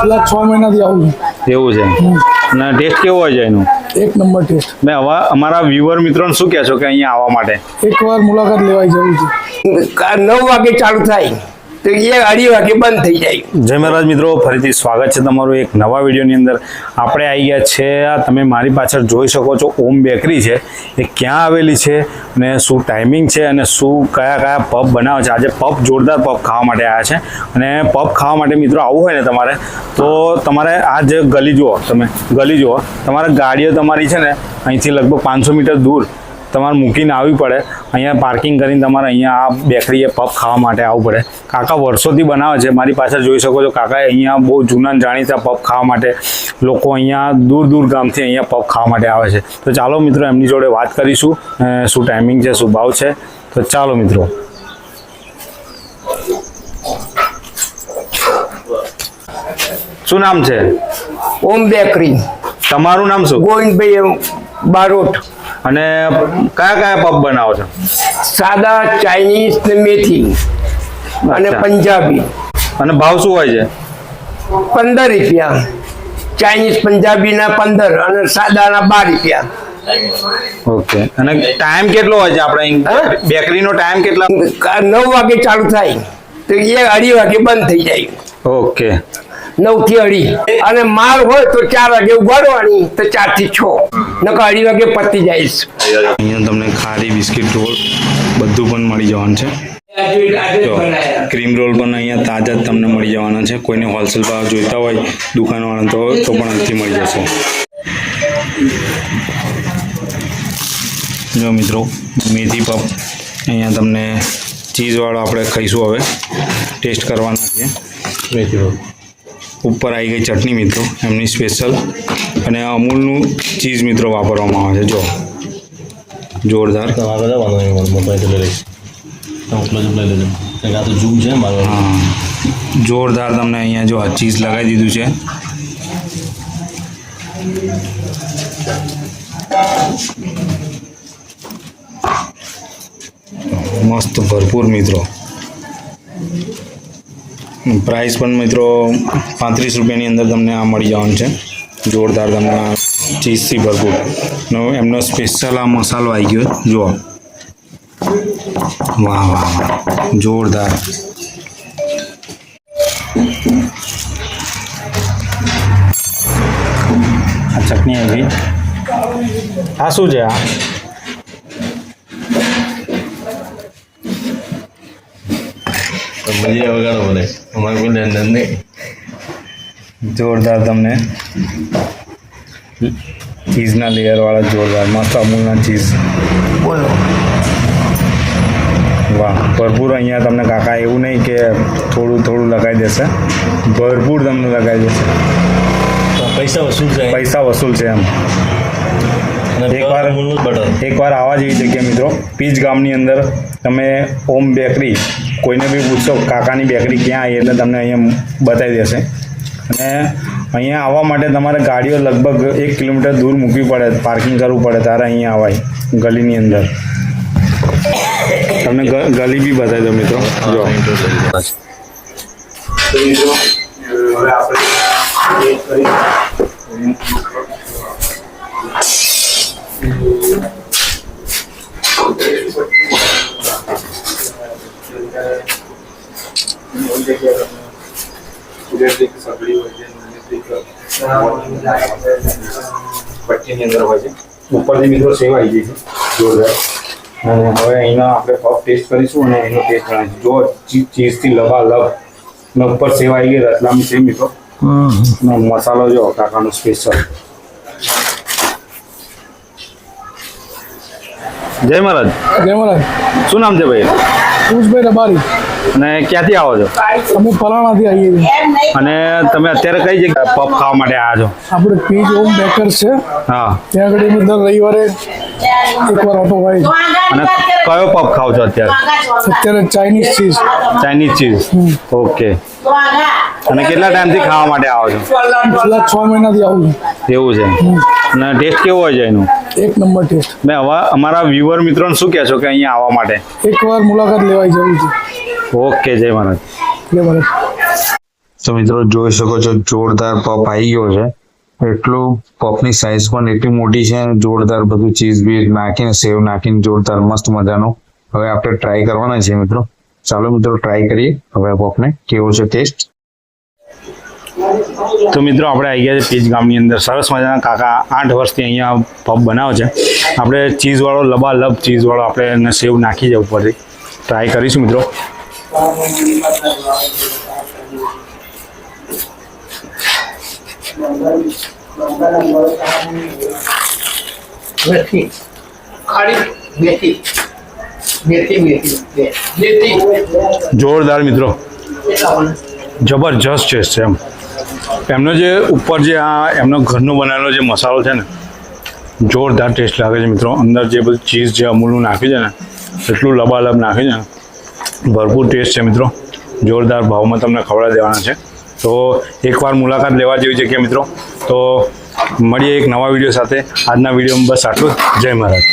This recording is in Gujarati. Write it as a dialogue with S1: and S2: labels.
S1: છેલ્લા છ મહિનાથી આવું
S2: એવું છે. અને ટેસ્ટ કેવો હોય છે એનું?
S1: એક નંબર ટેસ્ટ.
S2: મેં હવે અમારા વ્યુઅર મિત્રોને શું કહેશો કે અહીંયા આવવા માટે?
S1: એકવાર મુલાકાત લેવાય જરૂર છે
S3: નવ વાગે ચાલુ થાય. તો એ અઢી વાગે બંધ થઈ જાય.
S2: જય મહારાજ મિત્રો, ફરીથી સ્વાગત છે તમારું એક નવા વિડીયોની અંદર. આપણે આવી ગયા છે, આ તમે મારી પાછળ જોઈ શકો છો, ઓમ બેકરી છે. એ ક્યાં આવેલી છે અને શું ટાઈમિંગ છે અને શું કયા કયા પબ બનાવે છે? આજે પબ જોરદાર પબ ખાવા માટે આવ્યા છે. અને પબ ખાવા માટે મિત્રો આવવું હોય ને તમારે, તો તમારે આ જે ગલી જુઓ તમે, ગલી જુઓ, તમારે ગાડીઓ તમારી છે ને અહીંથી લગભગ પાંચસો મીટર દૂર તમારે મૂકીને આવવી પડે. અહીંયા પાર્કિંગ કરીને તમારે અહીંયા આ બેકરીએ પબ ખાવા માટે આવવું પડે. કાકા વર્ષોથી બનાવે છે. મારી પાછળ જોઈ શકો છો કાકા અહીંયા બહુ જૂના જાણીતા પબ ખાવા માટે લોકો અહીંયા દૂર દૂર ગામથી અહીંયા પબ ખાવા માટે આવે છે. તો ચાલો મિત્રો એમની જોડે વાત કરીશું. શું ટાઈમિંગ છે શું ભાવ છે? તો ચાલો મિત્રો. શું નામ છે?
S3: ઓમ બેકરી.
S2: તમારું નામ શું?
S3: ગોવિંદભાઈ બારોટ.
S2: અને કયા કયા પબ બનાવો છો?
S3: સાદા ચાઇનીઝ ને મેથી અને પંજાબી.
S2: અને ભાવ શું હોય છે?
S3: પંદર રૂપિયા. ચાઇનીઝ પંજાબીના પંદર અને સાદાના બાર રૂપિયા.
S2: ઓકે. અને ટાઈમ કેટલો હોય છે આપણે? બેકરીનો ટાઈમ કેટલા?
S3: નવ વાગે ચાલુ થાય. તો એ અઢી વાગે બંધ થઈ જાય.
S2: ઓકે.
S3: નવથી અઢી. અને માલ હોય તો ચાર વાગે ઉગાડવાની તો ચારથી છ. નકર અઢી વાગે પતી જાય
S2: અહીંયા તમને ખારી બિસ્કિટ રોલ બધું પણ મળી જવાનું છે. જો ક્રીમ રોલ પણ અહીંયા તાજા જ તમને મળી જવાના છે. કોઈને હોલસેલ ભાવ જોઈતા હોય દુકાનવાળા તો તો પણ અહીંથી મળી જશે. જો મિત્રો મેથી પપ. અહીંયા તમને ચીઝવાળો આપણે ખાઈશું હવે. ટેસ્ટ કરવાના છે. મેથી પપ. ઉપર આવી ગઈ ચટણી મિત્રો એમની સ્પેશિયલ અને અમૂલનું ચીઝ મિત્રો વાપરવામાં આવે છે જો. જોરદાર. જોરદાર તમને અહીંયા જો આ ચીઝ લગાવી દીધું છે. મસ્ત ભરપૂર મિત્રો. પ્રાઇસ પણ મિત્રો પાંત્રીસ રૂપિયાની અંદર તમને આ મળી જવાનું છે. જોરદાર તમને ચીઝથી ભરપૂર. એમનો સ્પેશિયલ આ મસાલો આવી ગયો. જુઓ. વાહ વાહ વાહ. જોરદાર. આ ચટણી આવી. આ શું છે આ?
S4: મજા વગાડો મને. અમારે કોઈ લેન દેન નહીં.
S2: જોરદાર તમને. ચીઝના લેયરવાળા જોરદાર મસ્ત અમૂલના ચીઝ.
S3: બોલો.
S2: વાહ ભરપૂર અહીંયા તમને કાકા એવું નહીં કે થોડું થોડું લગાવી દેશે. ભરપૂર તમને લગાવી દેશે.
S4: તો પૈસા વસૂલ છે
S2: પૈસા વસૂલ છે એમ. એકવાર- એકવાર આવા જેવી જગ્યા મિત્રો પીચ ગામની અંદર તમે ઓમ બેકરી કોઈને બી પૂછશો કાકાની બેકરી ક્યાં આવી એટલે તમને અહીંયા બતાવી દેશે. અને અહીંયા આવવા માટે તમારે ગાડીઓ લગભગ એક કિલોમીટર દૂર મૂકવી પડે પાર્કિંગ કરવું પડે ત્યારે અહીંયા આવાય ગલીની અંદર. તમને ગલી બી બતાવી દો મિત્રો. જો. ભઠ્ઠીની અંદર હોય છે ઉપરથી મિત્રો સેવ આવી ગઈ છે. જોરદાર. અને હવે અહીંના આપણે પફ ટેસ્ટ કરીશું અને એનો ટેસ્ટ જણાવીશું જો ચીઝથી લબાલબ ને ઉપર સેવ આવી ગઈ રતલામી છે મિત્રો. મસાલો જો કાકાનો સ્પેશિયલ જય મહારાજ.
S1: જય મહારાજ.
S2: શું નામ છે ભાઈ?
S1: કુશભાઈ રબારી.
S2: અને ક્યાંથી આવો છો?
S1: અમે પલાણાથી આવીએ છીએ.
S2: અને તમે અત્યારે કઈ જગ્યાએ પફ ખાવા માટે આવ્યા છો?
S1: આપણે પીજ હોમ બેકર્સ છે.
S2: હા.
S1: ત્યાં આગળ અમે દર રવિવારે એકવાર ઓટો હોય.
S2: અને કયો પફ ખાવ છો અત્યારે?
S1: અત્યારે Chinese cheese
S2: Chinese cheese okay અને કેટલા ટાઈમથી ખાવા માટે આવો છો?
S1: છેલ્લા છ મહિનાથી આવું
S2: એવું છે. અને ટેસ્ટ કેવો હોય છે એનું?
S1: એક નંબર ટેસ્ટ
S2: મેં હવે અમારા વ્યુઅર મિત્રોને શું કહેશો કે અહીંયા આવવા માટે?
S1: એકવાર મુલાકાત લેવાય જરૂર છે.
S2: ઓકે જય મહારાજ
S1: જય મહારાજ
S5: તો મિત્રો જોઈ શકો છો જોરદાર પપ આવી ગયો છે. એટલું પપની સાઇઝ પણ એટલી મોટી છે જોરદાર બધું ચીઝ બીજ નાખીને સેવ નાખીને જોરદાર મસ્ત મજાનો હવે આપણે ટ્રાય કરવાના છે મિત્રો. ચાલો મિત્રો ટ્રાય કરીએ. હવે આ પપને કેવો છે ટેસ્ટ
S2: તો મિત્રો આપણે આવી ગયા છે પીજ ગામની અંદર. સરસ મજાના કાકા આઠ વર્ષથી અહીંયા પબ બનાવે છે. આપણે ચીઝવાળો લબાલબ ચીઝવાળો આપણે એને સેવ નાખી જ ઉપરથી. ટ્રાય કરીશું મિત્રો.
S3: મેથી. મેથી. મેથી મેથી.
S2: જોરદાર મિત્રો. જબરજસ્ત ટેસ્ટ છે એમ. એમનો જે ઉપર જે આ એમનો ઘરનો બનાવેલો જે મસાલો છે ને જોરદાર ટેસ્ટ લાગે છે મિત્રો. અંદર જે બધું ચીઝ જે અમૂલનું નાખ્યું છે ને એટલું લબાલબ નાખ્યું છે ને ભરપૂર ટેસ્ટ છે મિત્રો. જોરદાર ભાવમાં તમને ખવડાવી દેવાના છે. તો એકવાર મુલાકાત લેવા જેવી જગ્યા મિત્રો? તો મળીએ એક નવા વીડિયો સાથે. આજના વિડીયોમાં બસ આટલું જય મહારાજ.